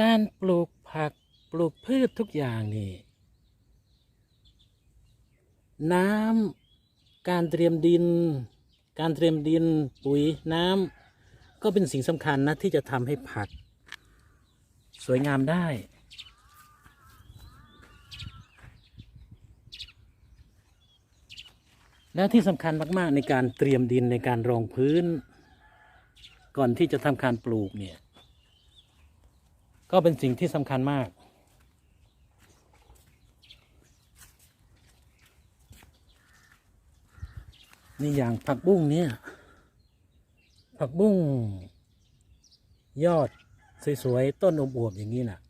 การปลูกผักปลูกพืชทุกอย่างนี่ น้ำการเตรียมดิน การเตรียมดินปุ๋ยน้ำก็เป็นสิ่งสำคัญนะที่จะทำให้ผัก สวยงามได้ แล้วที่สำคัญมาก ๆ ในการเตรียมดินในการรองพื้น ก่อนที่จะทำการปลูกเนี่ย ก็เป็นสิ่งที่สำคัญมาก นี่อย่างผักบุ้งเนี่ย ผักบุ้ง ยอดสวยๆ ต้นอวบๆอย่างนี้น่ะ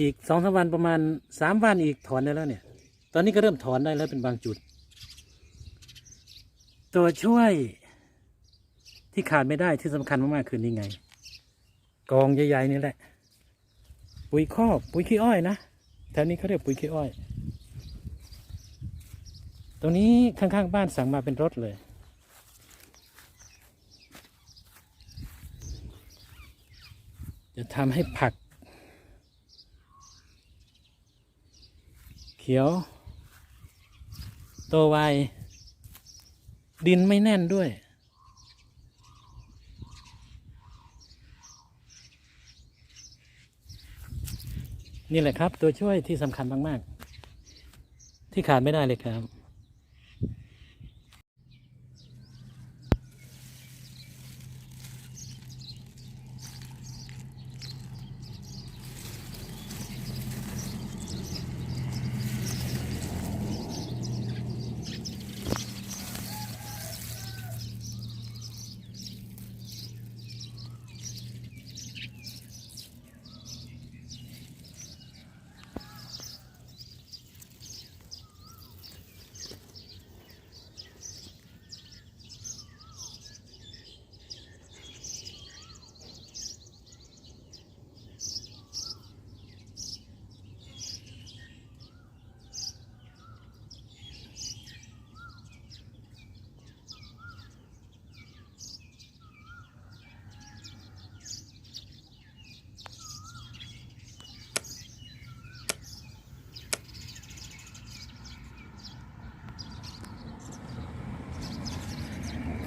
อีกสองสามวันประมาณสามวันอีกถอนได้แล้วเนี่ย ตอนนี้ก็เริ่มถอนได้แล้วเป็นบางจุด ตัวช่วยที่ขาดไม่ได้ที่สำคัญมากๆคือนี่ไง กองใหญ่ๆนี่แหละ ปุ๋ยคอกปุ๋ยขี้อ้อยนะแถวนี้เขาเรียกปุ๋ยขี้อ้อย ตรงนี้ข้างๆบ้านสั่งมาเป็นรถเลยจะทำให้ผัก เขียว โตไวดินไม่แน่นด้วย นี่แหละครับ ตัวช่วยที่สำคัญมาก ๆ ที่ขาดไม่ได้เลยครับ